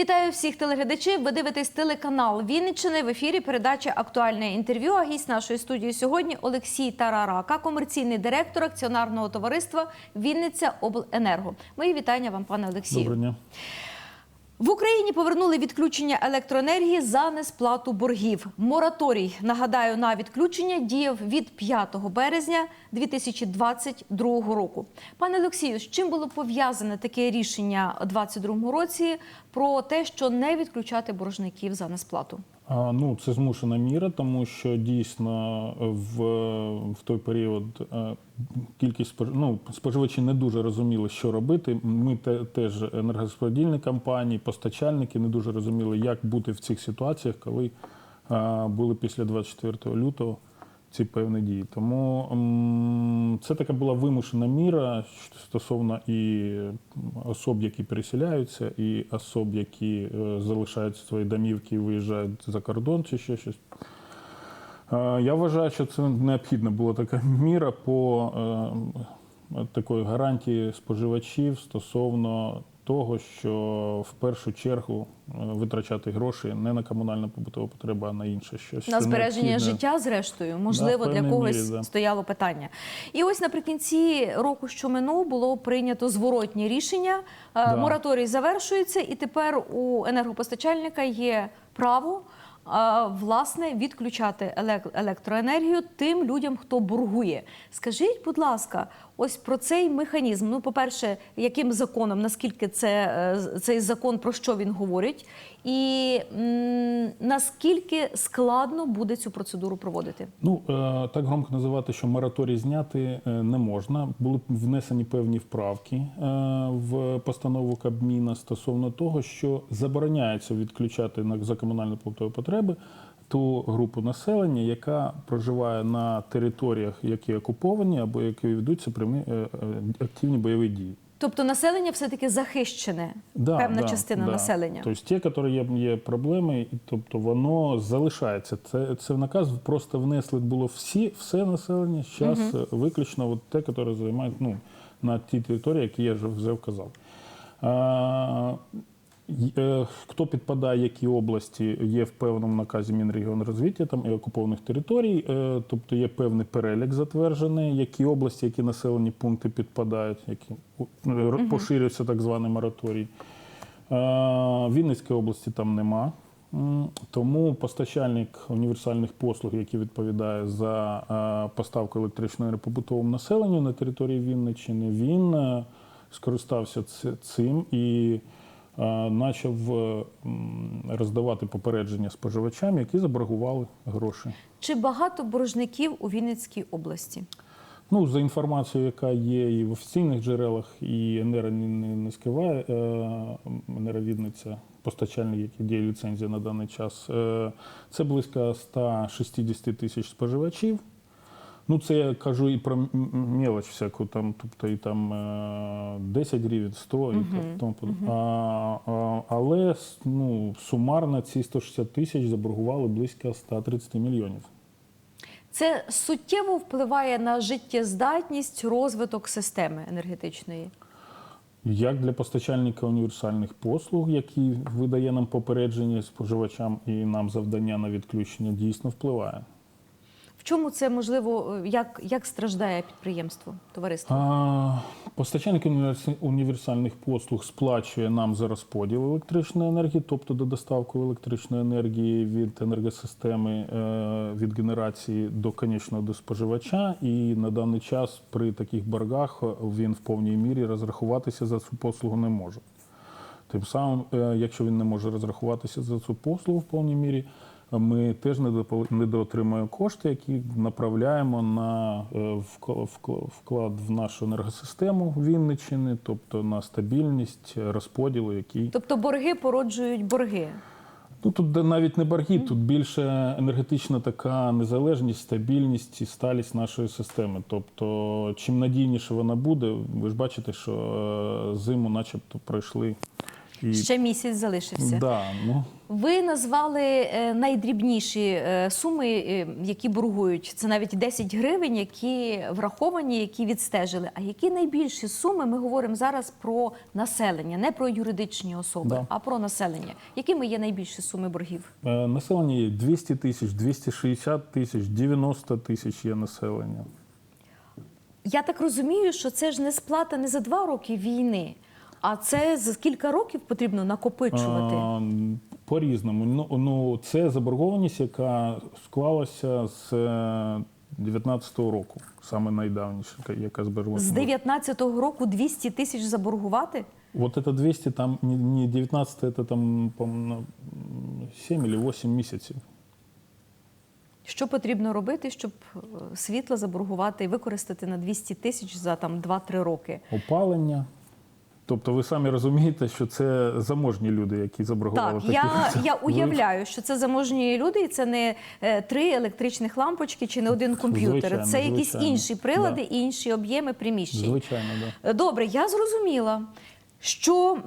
Вітаю всіх телеглядачів. Ви дивитесь телеканал Вінниччини. В ефірі передача Актуальне інтерв'ю. А гість нашої студії сьогодні Олексій Тарарака, комерційний директор акціонарного товариства Вінниця Обленерго. Мої вітання вам, пане Олексію. Доброго дня. В Україні повернули відключення електроенергії за несплату боргів. Мораторій, нагадаю, на відключення діяв від 5 березня 2022 року. Пане Олексію, з чим було пов'язане таке рішення у 2022 році про те, що не відключати боржників за несплату? Ну, це змушена міра, тому що дійсно в, в той період е, кількість ну, споживачі не дуже розуміли, що робити. Ми те, теж енергосподільні компанії, постачальники не дуже розуміли, як бути в цих ситуаціях, коли е, були після 24 лютого ці певні дії. Тому це така була вимушена міра стосовно і особ, які переселяються, і особ, які е, залишають свої домівки і виїжджають за кордон чи ще щось. Е, Я вважаю, що це необхідна була така міра по е, такої гарантії споживачів стосовно того, що в першу чергу е, витрачати гроші не на комунальну побутову потребу, а на інше щось. На збереження необхідне. життя, зрештою, можливо, в для когось мірі, да. стояло питання. І ось наприкінці року, що минув, було прийнято зворотнє рішення. Е, Да. Мораторій завершується, і тепер у енергопостачальника є право. е, Власне, відключати елек- електроенергію тим людям, хто боргує. Скажіть, будь ласка, ось про цей механізм. Ну, по-перше, яким законом, наскільки це е, цей закон про що він говорить, і наскільки складно буде цю процедуру проводити? Ну е, так громко називати, що мораторій зняти е, не можна. Були внесені певні вправки в постанову Кабміна стосовно того, що забороняється відключати за комунальні побутові потреби ту групу населення, яка проживає на територіях, які окуповані або які ведуться прямі е, е, активні бойові дії. Тобто населення все-таки захищене, Да, певна да, частина да. населення. Тобто ті, які є, є проблеми, і, тобто воно залишається. Це, це в наказ просто внесли було всі, все населення, зараз виключно от те, яке займають ну, на ті території, які я вже вказав. А, Хто підпадає, які області є в певному наказі Мінрегіонрозвиття там і окупованих територій, е, тобто є певний перелік затверджений, які області, які населені пункти підпадають, які е, поширюється так званий мораторій. Е, Вінницької області там нема. Тому постачальник універсальних послуг, який відповідає за е, поставку електричної побутовому населенню на території Вінниччини, він е, скористався цим і е, почав е, роздавати попередження споживачам, які заборгували гроші. Чи багато боржників у Вінницькій області? Ну, за інформацією, яка є і в офіційних джерелах, і енера не, скриває е, енеровідниця, постачальник, який діє ліцензія на даний час, е, це близько 160 тисяч споживачів. Ну, це я кажу і про мелоч всяку, там, тобто і там е, 10 гривень, 100 і тому подобне. А, а, але ну, сумарно ці 160 тисяч заборгували близько 130 мільйонів. Це суттєво впливає на життєздатність, розвиток системи енергетичної. Як для постачальника універсальних послуг, який видає нам попередження споживачам і нам завдання на відключення, дійсно впливає. В чому це можливо, е, як, як страждає підприємство, товариство? А, постачальник універсальних послуг сплачує нам за розподіл електричної енергії, тобто до доставку електричної енергії від енергосистеми е, від генерації до конечного до споживача. І на даний час при таких боргах він в повній мірі розрахуватися за цю послугу не може. Тим самим, е, якщо він не може розрахуватися за цю послугу в повній мірі, ми теж недопол- недоотримуємо кошти, які направляємо на е, вкл- вкл- вклад в нашу енергосистему Вінниччини, тобто на стабільність розподілу, який Тобто борги породжують борги. Ну тут навіть не борги, тут більше енергетична така незалежність, стабільність і сталість нашої системи. Тобто, чим надійніше вона буде, ви ж бачите, що е, зиму, начебто, пройшли І, Ще місяць залишився. да, ну, Ви назвали е, найдрібніші е, суми, е, які боргують. Це навіть 10 гривень, які враховані, які відстежили. А які найбільші суми? Ми говоримо зараз про населення, не про юридичні особи, Да. а про населення. Якими є найбільші суми боргів? населення є 200 тисяч, 260 тисяч, 90 тисяч є населення. Я так розумію, що це ж не сплата не за два роки війни, а це за кілька років потрібно накопичувати. А, По-різному. Ну, ну, це заборгованість, яка склалася з 19-го року, саме найдавніша, яка- яка. З 19-го року 200 тисяч заборгувати? Вот это 200, там не, не 19, это там, по-моему, 7 или 8 місяців. Що потрібно робити, щоб е, світло заборгувати і використати на 200 тисяч за там 2-3 роки? Опалення. Тобто ви самі розумієте, що це заможні люди, які заборгували Так, такі. я, я уявляю, що це заможні люди, і це не е, три електричних лампочки чи не один комп'ютер. Звичайно, це якісь інші прилади Да. інші об'єми приміщень. Звичайно, да. Добре, я зрозуміла. Що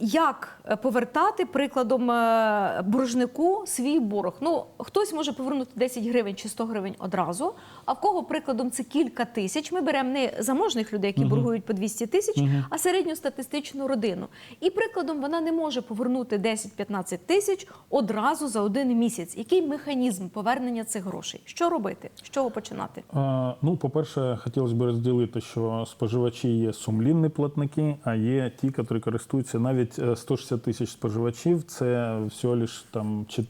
як повертати прикладом е, боржнику свій борг? Ну хтось може повернути 10 гривень чи 100 гривень одразу. А в кого прикладом це кілька тисяч? Ми беремо не заможних людей, які боргують по 200 тисяч, а середньостатистичну родину. І прикладом вона не може повернути 10-15 тисяч одразу за один місяць. Який механізм повернення цих грошей? Що робити? З чого починати? А, Ну, по-перше, хотілося б розділити, що споживачі є сумлінні платники, а є ті, які користуються навіть е, 160 тисяч споживачів. Це всього лиш там е,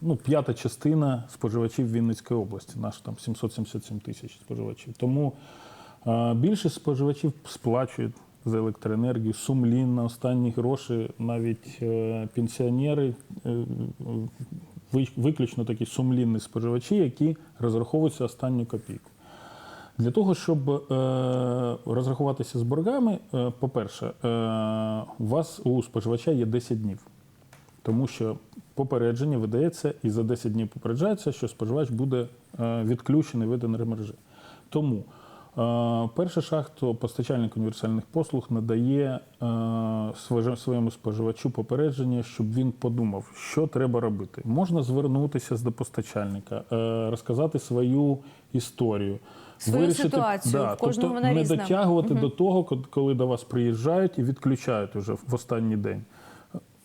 ну, п'ята частина споживачів Вінницької області. Наш там 777 тисяч споживачів. Тому е, більшість споживачів сплачують за електроенергію сумлінно. Останні гроші навіть е, пенсіонери. е, е, Виключно такі сумлінні споживачі, які розраховуються останню копійку. Для того, щоб е, розрахуватися з боргами, е, по-перше, е, у вас у споживача є 10 днів, тому що попередження видається і за 10 днів попереджається, що споживач буде відключений від енергомережі. Тому е, перший шаг постачальник універсальних послуг надає своєму споживачу попередження, щоб він подумав, що треба робити. Можна звернутися до постачальника, розказати свою історію. Свою ситуацію, в кожного тобто вона не різна. дотягувати до того, коли до вас приїжджають і відключають уже в останній день.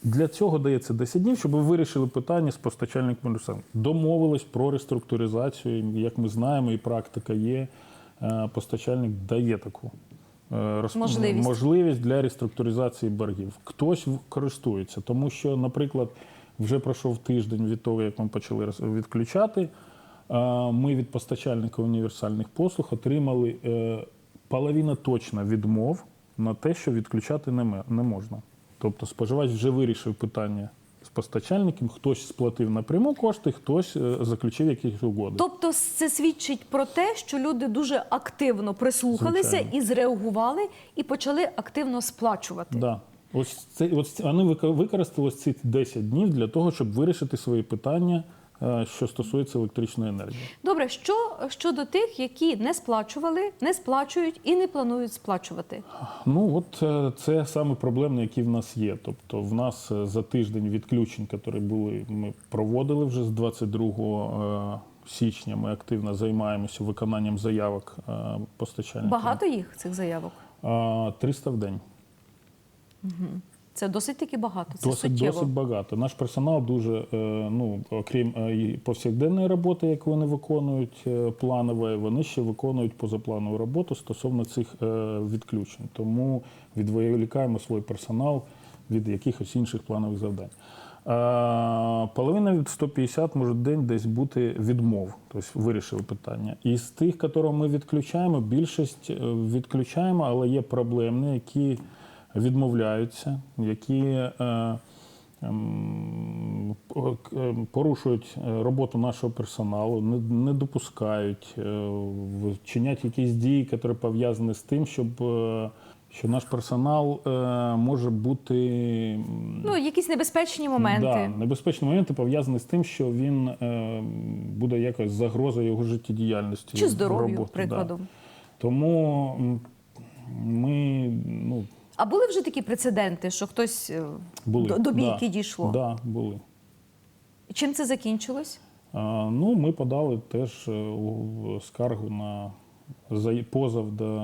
Для цього дається 10 днів, щоб ви вирішили питання з постачальником універсальним. Домовились про реструктуризацію. Як ми знаємо, і практика є. е, Постачальник дає таку е, Можливість. можливість для реструктуризації боргів. Хтось користується, тому що, наприклад, вже пройшов тиждень від того, як ми почали відключати. Ми від постачальника універсальних послуг отримали е, половина точно відмов на те, що відключати не не можна. Тобто споживач вже вирішив питання з постачальником, хтось сплатив напряму кошти, хтось е, заключив якісь угоди. Тобто це свідчить про те, що люди дуже активно прислухалися Звичайно. і зреагували, і почали активно сплачувати. Да. Ось це ось вони вика- використали ці 10 днів для того, щоб вирішити свої питання, що стосується електричної енергії. Добре, що щодо тих, які не сплачували, не сплачують і не планують сплачувати? Ну от е, це саме проблемне, які в нас є. Тобто, в нас е, за тиждень відключень, які були, ми проводили вже з 22 е, січня. Ми активно займаємося виконанням заявок е, постачальників. Багато їх цих заявок. А, 300 в день. Це досить таки багато. Це Досить, суттєво. досить багато. Наш персонал дуже, е, ну, окрім е, повсякденної роботи, яку вони виконують е, планової, вони ще виконують позапланову роботу стосовно цих відключень. Тому відволікаємо свій персонал від якихось інших планових завдань. Половина від 150 може день десь бути відмов, тобто вирішили питання. І з тих, які ми відключаємо, більшість відключаємо, але є проблемні, які відмовляються, які е, ем, ем, порушують е, роботу нашого персоналу, не, допускають, е, вчинять якісь дії, які пов'язані з тим, щоб що наш персонал е, може бути Ну, якісь небезпечні моменти. Да, небезпечні моменти пов'язані з тим, що він е, буде якось загрозою його життєдіяльності. Чи здоров'ю, роботі, да. Тому ми ну, А були вже такі прецеденти, що хтось е, Були. до, до Да. бійки дійшло? Да, були. Чим це закінчилось? А, ну, ми подали теж е, скаргу на позов до,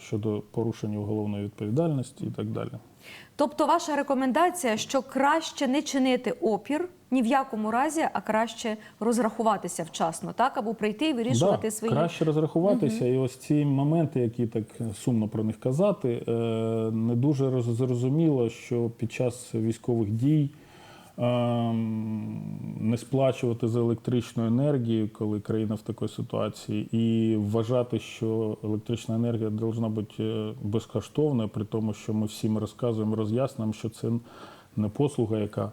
щодо порушення уголовної відповідальності і так далі. Тобто, ваша рекомендація, що краще не чинити опір ні в якому разі, а краще розрахуватися вчасно, так? Або прийти і вирішувати да, свої краще розрахуватися, і ось ці моменти, які так сумно про них казати, е, не дуже зрозуміло, що під час військових дій не сплачувати за електричну енергію, коли країна в такій ситуації, і вважати, що електрична енергія повинна бути е, безкоштовною, при тому, що ми всім розказуємо, роз'яснюємо, що це не послуга, яка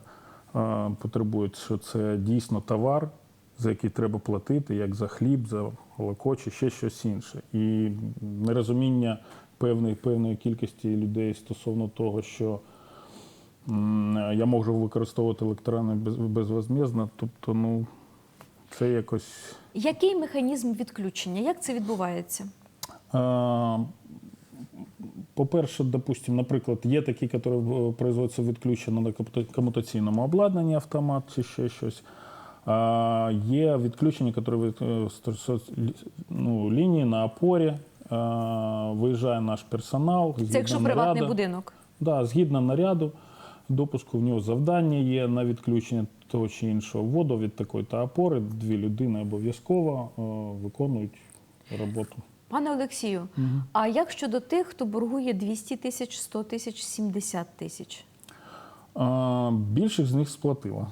е, потребує, що це дійсно товар, за який треба платити, як за хліб, за молоко чи ще щось інше. І нерозуміння певної, певної кількості людей стосовно того, що я можу використовувати електрони без, безвозмездно, тобто, ну, це якось. який механізм відключення? Як це відбувається? По-перше, допустим, наприклад, є такі, які е, производяться відключено на комутаційному обладнанні автомат чи ще щось. А, є відключення, які е, ну, лінії на опорі. А, виїжджає наш персонал. Це якщо приватний будинок. Да, згідно наряду допуску, в нього завдання є на відключення того чи іншого воду від такої та опори. Дві людини обов'язково е, виконують роботу. Пане Олексію, а як щодо тих, хто боргує 200 тисяч, 100 тисяч, 70 тисяч? А, більшість з них сплатила.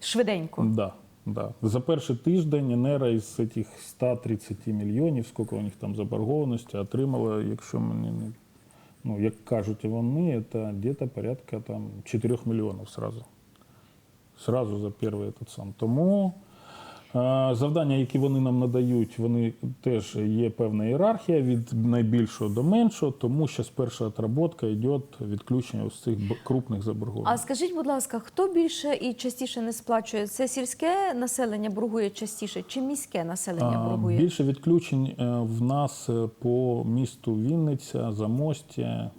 Швиденько. Да, да. За перший тиждень Енера із цих 130 мільйонів, скільки у них там заборгованості, отримала, якщо мені не. Ну, як кажуть вони, це десь порядка там 4 мільйонів сразу. Сразу за перший этот сам. Тому завдання, які вони нам надають, вони теж є певна ієрархія від найбільшого до меншого, тому що з перша отработка йде відключення ось цих крупних заборгованостей. А скажіть, будь ласка, хто більше і частіше не сплачує? Це сільське населення боргує частіше, чи міське населення боргує? Більше відключень е, в нас е, по місту Вінниця, Замостя,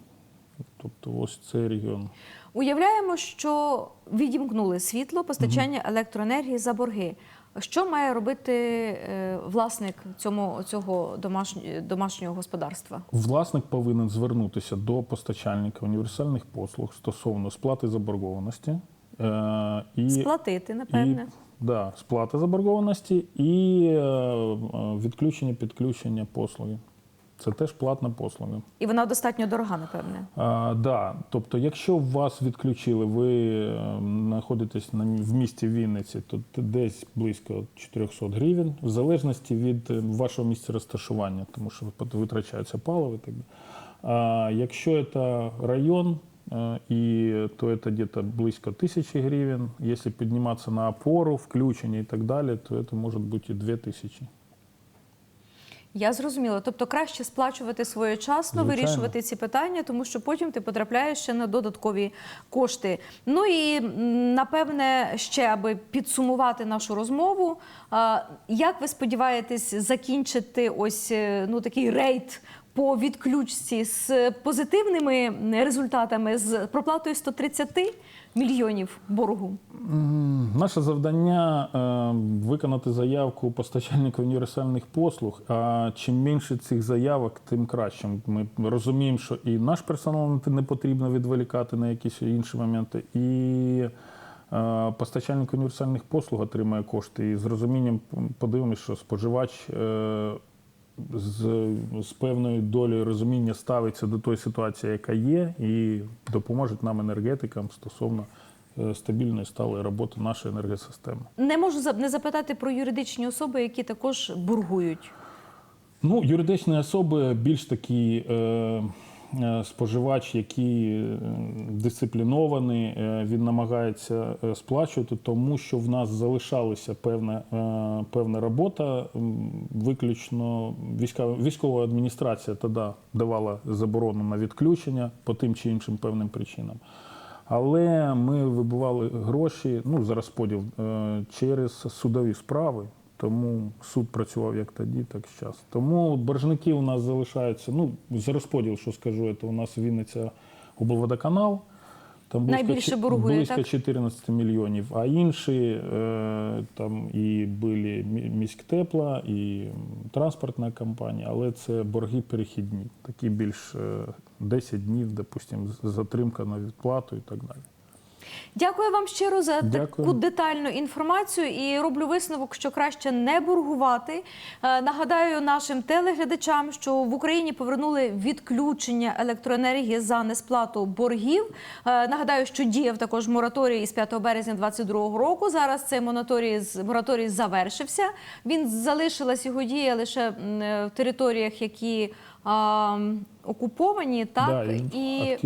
тобто ось цей регіон. Уявляємо, що відімкнули світло, постачання електроенергії за борги. Що має робити е, власник цьому, цього домашнього, домашнього господарства? Власник повинен звернутися до постачальника універсальних послуг стосовно сплати заборгованості. е, І, Сплатити, напевне. І, да, сплати заборгованості і е, е, відключення, підключення послуги. Це теж платна послуга. І вона достатньо дорога, напевне. А, да. Тобто, якщо вас відключили, ви е, знаходитесь на, в місті Вінниці, то десь близько 400 гривень, в залежності від е, вашого місця розташування, тому що витрачається паливо і так далі. А якщо це район, е, і то це десь близько тисячі гривень. Якщо підніматися на опору, включення і так далі, то це може бути і 2000. Я зрозуміла. Тобто краще сплачувати своєчасно, Звичайно. вирішувати ці питання, тому що потім ти потрапляєш ще на додаткові кошти. Ну і напевне, ще аби підсумувати нашу розмову. Як ви сподіваєтесь закінчити ось е, ну такий рейд? По відключці з позитивними результатами з проплатою 130 мільйонів боргу. Наше завдання е, виконати заявку постачальника універсальних послуг. А чим менше цих заявок, тим краще. Ми розуміємо, що і наш персонал не потрібно відволікати на якісь інші моменти, і е, постачальник універсальних послуг отримає кошти. І з розумінням подивимося, що споживач. З, з певною долею розуміння ставиться до тої ситуації, яка є, і допоможе нам енергетикам стосовно е, стабільної сталої роботи нашої енергосистеми. Не можу не запитати про юридичні особи, які також бургують. Ну, юридичні особи більш такі е, споживач, який е, дисциплінований, е, він намагається е, сплачувати, тому що в нас залишалася певна, е, певна робота. Виключно військова, військова адміністрація тоді давала заборону на відключення по тим чи іншим певним причинам. Але ми вибивали гроші ну, за розподіл е, через судові справи. Тому суд працював як тоді, так і зараз. Тому боржники у нас залишаються. Ну, за розподіл, що скажу, це у нас Вінниця облводоканал. Там близько Найбільше боргує, близько так? 14 мільйонів. А інші е, там і були мі- міськтепла, і транспортна компанія, але це борги перехідні, такі більш е, 10 днів, допустимо, затримка на відплату і так далі. Дякую вам щиро за Дякую. таку детальну інформацію і роблю висновок, що краще не боргувати. Е, Нагадаю нашим телеглядачам, що в Україні повернули відключення електроенергії за несплату боргів. Е, Нагадаю, що діяв також мораторій із 5 березня 2022 року. Зараз цей мораторій, мораторій завершився. Він залишилась його дія лише е, в територіях, які окуповані, так Да, і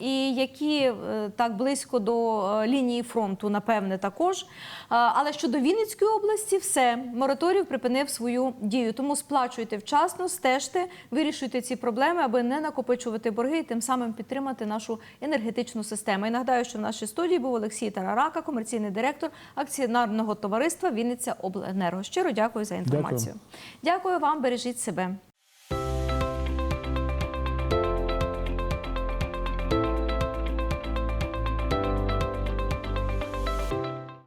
і які е, так близько до е, лінії фронту, напевне, також. Е, Але щодо Вінницької області, все мораторій припинив свою дію. Тому сплачуйте вчасно, стежте, вирішуйте ці проблеми, аби не накопичувати борги і тим самим підтримати нашу енергетичну систему. І нагадаю, що в нашій студії був Олексій Тарарака, комерційний директор акціонарного товариства Вінниця Обленерго. Щиро дякую за інформацію. Дякую вам, бережіть себе.